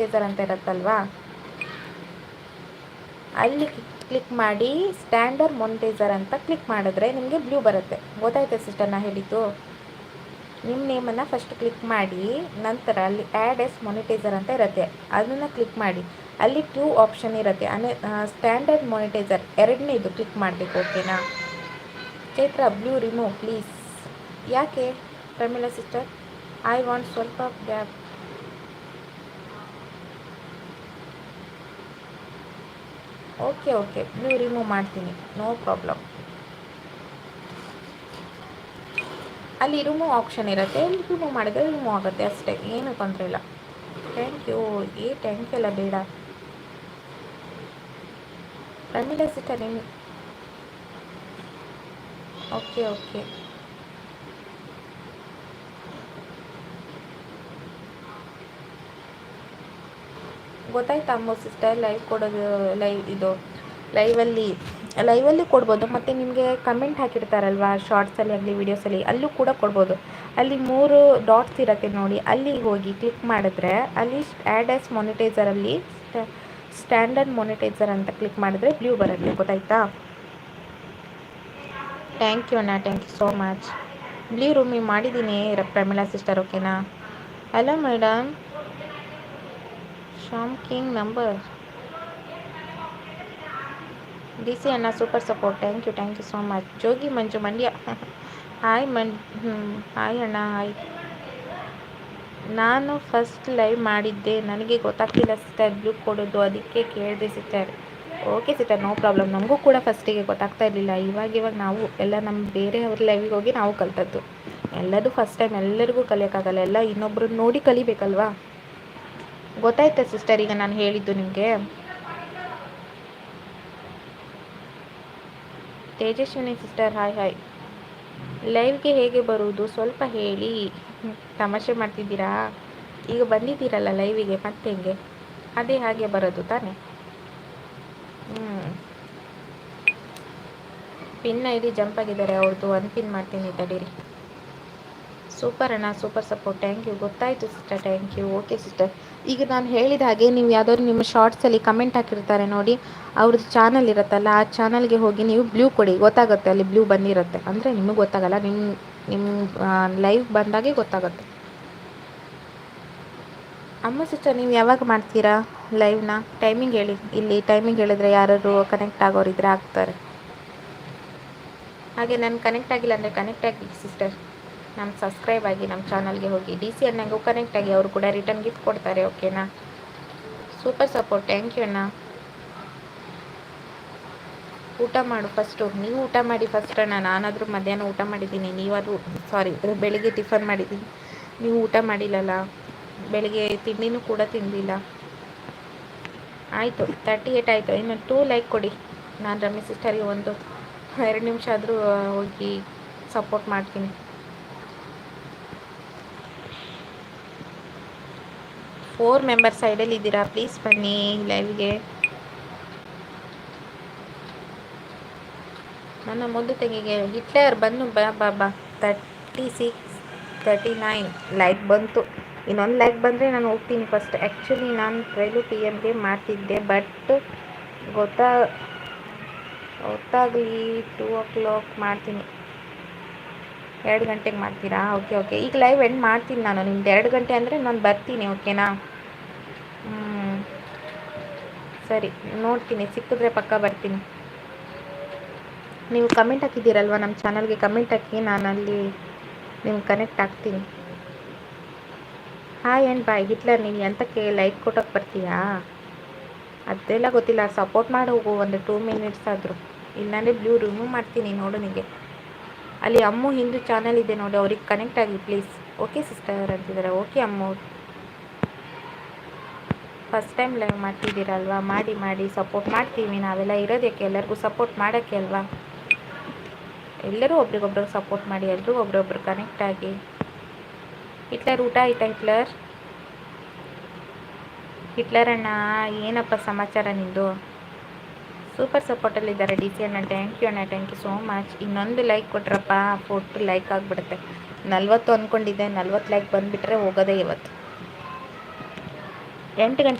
ಮೊನಿಟೈಸರ್ ಅಂತ ಇರುತ್ತಲ್ವಾ? ಅಲ್ಲಿ ಕ್ಲಿಕ್ ಮಾಡಿ ಸ್ಟ್ಯಾಂಡರ್ಡ್ ಮೊನಿಟೈಸರ್ ಅಂತ ಕ್ಲಿಕ್ ಮಾಡಿದ್ರೆ ನಿಮಗೆ ಬ್ಲೂ ಬರುತ್ತೆ. ಗೊತ್ತಾಯ್ತಾ ಸಿಸ್ಟರ್ ನಾ ಹೇಳಿದ್ದು? ನಿಮ್ಮ ನೇಮನ್ನು ಫಸ್ಟ್ ಕ್ಲಿಕ್ ಮಾಡಿ, ನಂತರ ಅಲ್ಲಿ ಆ್ಯಡ್ ಎಸ್ ಮೊನಿಟೈಸರ್ ಅಂತ ಇರುತ್ತೆ. ಅದನ್ನು ಕ್ಲಿಕ್ ಮಾಡಿ. ಅಲ್ಲಿ ಟೂ ಆಪ್ಷನ್ ಇರುತ್ತೆ. ಅಂದರೆ ಸ್ಟ್ಯಾಂಡರ್ಡ್ ಮೊನಿಟೈಸರ್ ಎರಡನೇದು ಕ್ಲಿಕ್ ಮಾಡಬೇಕು ಓಕೆನಾ ಚೈತ್ರ ಬ್ಲೂ ರಿಮೂವ್ ಪ್ಲೀಸ್ ಯಾಕೆ? ಪ್ರಮೀಳಾ ಸಿಸ್ಟರ್ ಐ ವಾಂಟ್ ಸ್ವಲ್ಪ ಗ್ಯಾಪ್ ಓಕೆ ಓಕೆ ನೀವು ರಿಮೂವ್ ಮಾಡ್ತೀನಿ. ನೋ ಪ್ರಾಬ್ಲಮ್ ಅಲ್ಲಿ ರಿಮೂವ್ ಆಪ್ಷನ್ ಇರುತ್ತೆ. ಅಲ್ಲಿ ರಿಮೂವ್ ಮಾಡಿದ್ರೆ ರಿಮೂವ್ ಆಗುತ್ತೆ ಅಷ್ಟೇ. ಏನು ತೊಂದರೆ ಇಲ್ಲ. ಥ್ಯಾಂಕ್ ಯು ಏ ಥ್ಯಾಂಕ್ ಯು ಎಲ್ಲ ಬೇಡ. ಪ್ರಮೀಳಾ ಸಿಸ್ಟರ್ ನಿಮಗೆ ಓಕೆ ಓಕೆ ಗೊತ್ತಾಯ್ತಾ ಅಮ್ಮ ಸಿಸ್ಟರ್ ಲೈವ್ ಕೊಡೋದು ಲೈವ್ ಇದು? ಲೈವಲ್ಲಿ ಲೈವಲ್ಲಿ ಕೊಡ್ಬೋದು. ಮತ್ತು ನಿಮಗೆ ಕಮೆಂಟ್ ಹಾಕಿರ್ತಾರಲ್ವ ಶಾರ್ಟ್ಸಲ್ಲಿ ಆಗಲಿ ವೀಡಿಯೋಸಲ್ಲಿ ಅಲ್ಲೂ ಕೂಡ ಕೊಡ್ಬೋದು. ಅಲ್ಲಿ ಮೂರು ಡಾಟ್ಸ್ ಇರುತ್ತೆ ನೋಡಿ. ಅಲ್ಲಿ ಹೋಗಿ ಕ್ಲಿಕ್ ಮಾಡಿದ್ರೆ, ಅಲ್ಲಿ ಆ್ಯಡ್ ಎಸ್ ಮೊನಿಟೈಸರಲ್ಲಿ ಸ್ಟ್ಯಾಂಡರ್ಡ್ ಮೊನಿಟೈಸರ್ ಅಂತ ಕ್ಲಿಕ್ ಮಾಡಿದ್ರೆ ಬ್ಲೂ ಬರುತ್ತೆ. ಗೊತ್ತಾಯ್ತಾ? ಥ್ಯಾಂಕ್ ಯು ಅಣ್ಣ thank you so much blue ರೂಮಿ ಮಾಡಿದ್ದೀನಿ ಪ್ರಮೀಳಾ ಸಿಸ್ಟರ್ ಓಕೆನಾ hello madam Sham king number D C ಅಣ್ಣ super support thank you thank you so much Jogi Manju Mandya hi man hi ಅಣ್ಣ hi ನಾನು first live ಮಾಡಿದ್ದೆ. ನನಗೆ ಗೊತ್ತಾಗ್ತಿಲ್ಲ sister blue ಕೊಡೋದು ಅದಕ್ಕೆ ಕೇಳಿದೆ sister okay sister no problem ನಮಗೂ ಕೂಡ ಫಸ್ಟಿಗೆ ಗೊತ್ತಾಗ್ತಾ ಇರಲಿಲ್ಲ. ಇವಾಗ ಇವಾಗ ನಾವು ಎಲ್ಲ ನಮ್ಮ ಬೇರೆಯವ್ರ ಲೈವಿಗೆ ಹೋಗಿ ನಾವು ಕಲ್ತದ್ದು. ಎಲ್ಲದೂ ಫಸ್ಟ್ ಟೈಮ್ ಎಲ್ಲರಿಗೂ ಕಲಿಯೋಕ್ಕಾಗಲ್ಲ. ಎಲ್ಲ ಇನ್ನೊಬ್ಬರು ನೋಡಿ ಕಲಿಬೇಕಲ್ವಾ? ಗೊತ್ತಾಯ್ತಾ ಸಿಸ್ಟರ್ ಈಗ ನಾನು ಹೇಳಿದ್ದು ನಿಮಗೆ? ತೇಜಸ್ವಿನಿ ಸಿಸ್ಟರ್ ಹಾಯ್ ಹಾಯ್ ಲೈವ್ಗೆ ಹೇಗೆ ಬರುವುದು? ಸ್ವಲ್ಪ ಹೇಳಿ. ತಮಾಷೆ ಮಾಡ್ತಿದ್ದೀರಾ? ಈಗ ಬಂದಿದ್ದೀರಲ್ಲ ಲೈವಿಗೆ ಮತ್ತೆ ಹೆಂಗೆ? ಅದೇ ಹಾಗೆ ಬರೋದು ತಾನೇ? ಹ್ಞೂ ಪಿನ್ ಐ ಡಿ ಜಂಪ್ ಆಗಿದ್ದಾರೆ ಅವ್ರದ್ದು ಒಂದು ಪಿನ್ ಮಾಡ್ತೀನಿ, ತಡೀರಿ. ಸೂಪರ್ ಅಣ್ಣ ಸೂಪರ್ ಸಪೋರ್ಟ್ ಥ್ಯಾಂಕ್ ಯು ಗೊತ್ತಾಯಿತು sister thank you okay sister ಈಗ ನಾನು ಹೇಳಿದ ಹಾಗೆ ನೀವು ಯಾವುದಾದ್ರು ನಿಮ್ಮ ಶಾರ್ಟ್ಸಲ್ಲಿ ಕಮೆಂಟ್ ಹಾಕಿರ್ತಾರೆ ನೋಡಿ, ಅವ್ರದ್ದು ಚಾನಲ್ ಇರುತ್ತಲ್ಲ, ಆ ಚಾನಲ್ಗೆ ಹೋಗಿ ನೀವು ಬ್ಲೂ ಕೊಡಿ, ಗೊತ್ತಾಗುತ್ತೆ ಅಲ್ಲಿ ಬ್ಲೂ ಬಂದಿರುತ್ತೆ. ಅಂದರೆ ನಿಮಗೆ ಗೊತ್ತಾಗಲ್ಲ ನಿಮ್ಮ ನಿಮ್ಮ ಲೈವ್ ಬಂದಾಗೆ ಗೊತ್ತಾಗುತ್ತೆ. ಅಮ್ಮ ಸಿಸ್ಟರ್, ನೀವು ಯಾವಾಗ ಮಾಡ್ತೀರಾ ಲೈವ್ನ ಟೈಮಿಂಗ್ ಹೇಳಿ. ಇಲ್ಲಿ ಟೈಮಿಂಗ್ ಹೇಳಿದ್ರೆ ಯಾರಾದ್ರು ಕನೆಕ್ಟ್ ಆಗೋರಿದ್ರೆ ಆಗ್ತಾರೆ. ಹಾಗೆ ನಾನು ಕನೆಕ್ಟ್ ಆಗಿಲ್ಲ ಅಂದರೆ ಕನೆಕ್ಟ್ ಆಗಿ ಸಿಸ್ಟರ್. ನಮ್ಮ ಸಬ್ಸ್ಕ್ರೈಬ್ ಆಗಿ ನಮ್ಮ ಚಾನಲ್ಗೆ ಹೋಗಿ ಡಿ ಸಿ ಅಣ್ಣಗೂ ಕನೆಕ್ಟ್ ಆಗಿ ಅವರು ಕೂಡ ರಿಟರ್ನ್ ಗಿಫ್ಟ್ ಕೊಡ್ತಾರೆ ಓಕೆನಾ ಸೂಪರ್ ಸಪೋರ್ಟ್ ಥ್ಯಾಂಕ್ ಯು ಅಣ್ಣ. ಊಟ ಮಾಡು ಫಸ್ಟು ನೀವು ಊಟ ಮಾಡಿ ಫಸ್ಟ್ ಅಣ್ಣ. ನಾನಾದರೂ ಮಧ್ಯಾಹ್ನ ಊಟ ಮಾಡಿದ್ದೀನಿ. ನೀವಾದರೂ ಸಾರಿ ಬೆಳಿಗ್ಗೆ ಟಿಫನ್ ಮಾಡಿದ್ದೀನಿ. ನೀವು ಊಟ ಮಾಡಿಲ್ಲಲ್ಲ? ಬೆಳಿಗ್ಗೆ ತಿಂಡಿನೂ ಕೂಡ ತಿಂದಿಲ್ಲ. ಆಯಿತು ತರ್ಟಿ ಏಟ್ ಆಯಿತು. ಇನ್ನು ಟೂ ಲೈಕ್ ಕೊಡಿ. ನಾನು ರಮೇಶ್ ಸಿಸ್ಟರಿಗೆ ಒಂದು, ಎರಡು ನಿಮಿಷ ಆದರೂ ಹೋಗಿ ಸಪೋರ್ಟ್ ಮಾಡ್ತೀನಿ. ಫೋರ್ ಮೆಂಬರ್ ಸೈಡಲ್ಲಿ ಇದ್ದೀರಾ? ಪ್ಲೀಸ್ ಬನ್ನಿ ಲೈವ್ಗೆ ನನ್ನ ಮುದ್ದು ತೆಗೆಗೆ. ಹಿಟ್ಲರ್ ಬಂದು ಬಾ ಬಾ ಬಾ. Thirty six thirty nine like ಬಂತು. ಇನ್ನೊಂದು ಲೈಕ್ ಬಂದರೆ ನಾನು ಹೋಗ್ತೀನಿ ಫಸ್ಟ್ ಆ್ಯಕ್ಚುಲಿ ನಾನು ಟ್ರೈಲು ಪಿ ಎಮ್ಗೆ ಮಾಡ್ತಿದ್ದೆ ಬಟ್ ಗೊತ್ತಾ, ಗೊತ್ತಾಗಲಿ ಟೂ ಓ ಕ್ಲಾಕ್ ಮಾಡ್ತೀನಿ. ಎರಡು ಗಂಟೆಗೆ ಮಾಡ್ತೀರಾ? ಓಕೆ ಓಕೆ ಈಗ ಲೈವ್ ಎಂಡ್ ಮಾಡ್ತೀನಿ ನಾನು. ನಿಮ್ದು ಎರಡು ಗಂಟೆ ಅಂದರೆ ನಾನು ಬರ್ತೀನಿ ಓಕೆನಾ ಹ್ಞೂ ಸರಿ, ನೋಡ್ತೀನಿ, ಸಿಕ್ಕಿದ್ರೆ ಪಕ್ಕ ಬರ್ತೀನಿ. ನೀವು ಕಮೆಂಟ್ ಹಾಕಿದ್ದೀರಲ್ವ? ನಮ್ಮ ಚಾನಲ್ಗೆ ಕಮೆಂಟ್ ಹಾಕಿ ನಾನು ಅಲ್ಲಿ ನಿಮ್ಗೆ ಕನೆಕ್ಟ್ ಆಗ್ತೀನಿ. ಹಾಯ್ ಆ್ಯಂಡ್ ಬಾಯ್ ಹಿಟ್ಲರ್, ನೀನು ಎಂತಕ್ಕೆ ಲೈಕ್ ಕೊಟ್ಟೋಕೆ ಬರ್ತೀಯಾ? ಅದೆಲ್ಲ ಗೊತ್ತಿಲ್ಲ. ಸಪೋರ್ಟ್ ಮಾಡಿ ಒಂದು ಟೂ ಮಿನಿಟ್ಸ್ ಆದರೂ. ಇಲ್ಲಾಂದರೆ ಬ್ಲೂ ರಿಮೂವ್ ಮಾಡ್ತೀನಿ ನೋಡು ನಿಮಗೆ ಅಲ್ಲಿ ಅಮ್ಮು ಹಿಂದೂ ಚಾನಲ್ ಇದೆ ನೋಡಿ. ಅವ್ರಿಗೆ ಕನೆಕ್ಟ್ ಆಗಿ ಪ್ಲೀಸ್ ಓಕೆ ಸಿಸ್ಟರ್ ಅಂತಿದ್ದಾರೆ. ಓಕೆ ಅಮ್ಮು. ಫಸ್ಟ್ ಟೈಮ್ ಲೈವ್ ಮಾಡ್ತಿದ್ದೀರಲ್ವಾ? ಮಾಡಿ ಮಾಡಿ ಸಪೋರ್ಟ್ ಮಾಡ್ತೀವಿ ನಾವೆಲ್ಲ ಇರೋದಕ್ಕೆ ಎಲ್ಲರಿಗೂ ಸಪೋರ್ಟ್ ಮಾಡೋಕ್ಕೆ ಅಲ್ವಾ? ಎಲ್ಲರೂ ಒಬ್ರಿಗೊಬ್ರಿಗೆ ಸಪೋರ್ಟ್ ಮಾಡಿ ಎಲ್ಲರೂ ಒಬ್ರೊಬ್ರು ಕನೆಕ್ಟ್ ಆಗಿ. ಹಿಟ್ಲರ್, ಊಟ ಆಯ್ತಾ ಹಿಟ್ಲರ್? ಹಿಟ್ಲರ್ ಅಣ್ಣ, ಏನಪ್ಪ ಸಮಾಚಾರ ನಿಂದು? ಸೂಪರ್ ಸಪೋರ್ಟಲ್ಲಿದ್ದಾರೆ ಡಿ ಸಿ ಅಣ್ಣ. ಥ್ಯಾಂಕ್ ಯು ಅಣ್ಣ ಥ್ಯಾಂಕ್ ಯು ಸೋ ಮಚ್ ಇನ್ನೊಂದು ಲೈಕ್ ಕೊಟ್ರಪ್ಪ ಫೋಟೋ ಲೈಕ್ ಆಗಿಬಿಡುತ್ತೆ. ನಲ್ವತ್ತು ಅಂದ್ಕೊಂಡಿದ್ದೆ ನಲ್ವತ್ತು ಲೈಕ್ ಬಂದುಬಿಟ್ರೆ ಹೋಗೋದೇ ಇವತ್ತು. ಎಂಟು ಗಂಟೆ